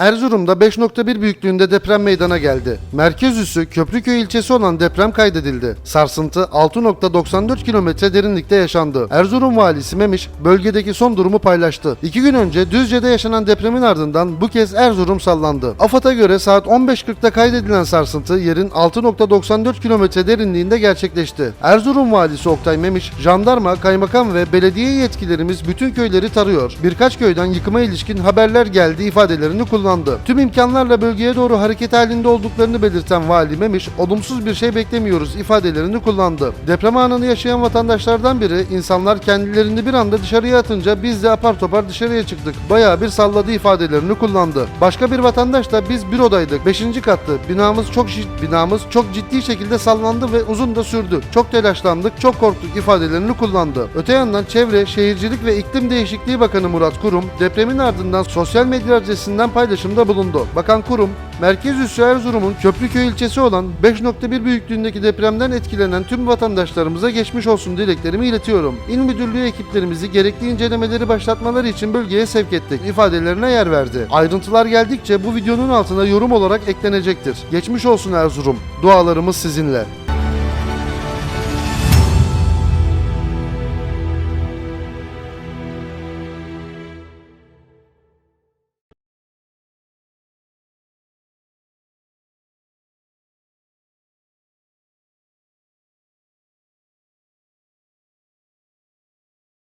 Erzurum'da 5.1 büyüklüğünde deprem meydana geldi. Merkez üssü Köprüköy ilçesi olan deprem kaydedildi. Sarsıntı 6.94 kilometre derinlikte yaşandı. Erzurum valisi Memiş bölgedeki son durumu paylaştı. İki gün önce Düzce'de yaşanan depremin ardından bu kez Erzurum sallandı. AFAD'a göre saat 15.40'da kaydedilen sarsıntı yerin 6.94 kilometre derinliğinde gerçekleşti. Erzurum valisi Oktay Memiş, jandarma, kaymakam ve belediye yetkilerimiz bütün köyleri tarıyor. Birkaç köyden yıkıma ilişkin haberler geldi ifadelerini kullandı. Tüm imkanlarla bölgeye doğru hareket halinde olduklarını belirten vali Memiş, olumsuz bir şey beklemiyoruz ifadelerini kullandı. Deprem anını yaşayan vatandaşlardan biri, insanlar kendilerini bir anda dışarıya atınca biz de apar topar dışarıya çıktık. Bayağı bir salladı ifadelerini kullandı. Başka bir vatandaş da biz bir odaydık. 5. kattı. Binamız çok şi- binamız çok ciddi şekilde sallandı ve uzun da sürdü. Çok telaşlandık, çok korktuk ifadelerini kullandı. Öte yandan Çevre, Şehircilik ve İklim Değişikliği Bakanı Murat Kurum, depremin ardından sosyal medya adresinden paylaşımda bulundu. Bakan Kurum, merkez üssü Erzurum'un Köprüköy ilçesi olan 5.1 büyüklüğündeki depremden etkilenen tüm vatandaşlarımıza geçmiş olsun dileklerimi iletiyorum. İl Müdürlüğü ekiplerimizi gerekli incelemeleri başlatmaları için bölgeye sevk ettik ifadelerine yer verdi. Ayrıntılar geldikçe bu videonun altına yorum olarak eklenecektir. Geçmiş olsun Erzurum. Dualarımız sizinle.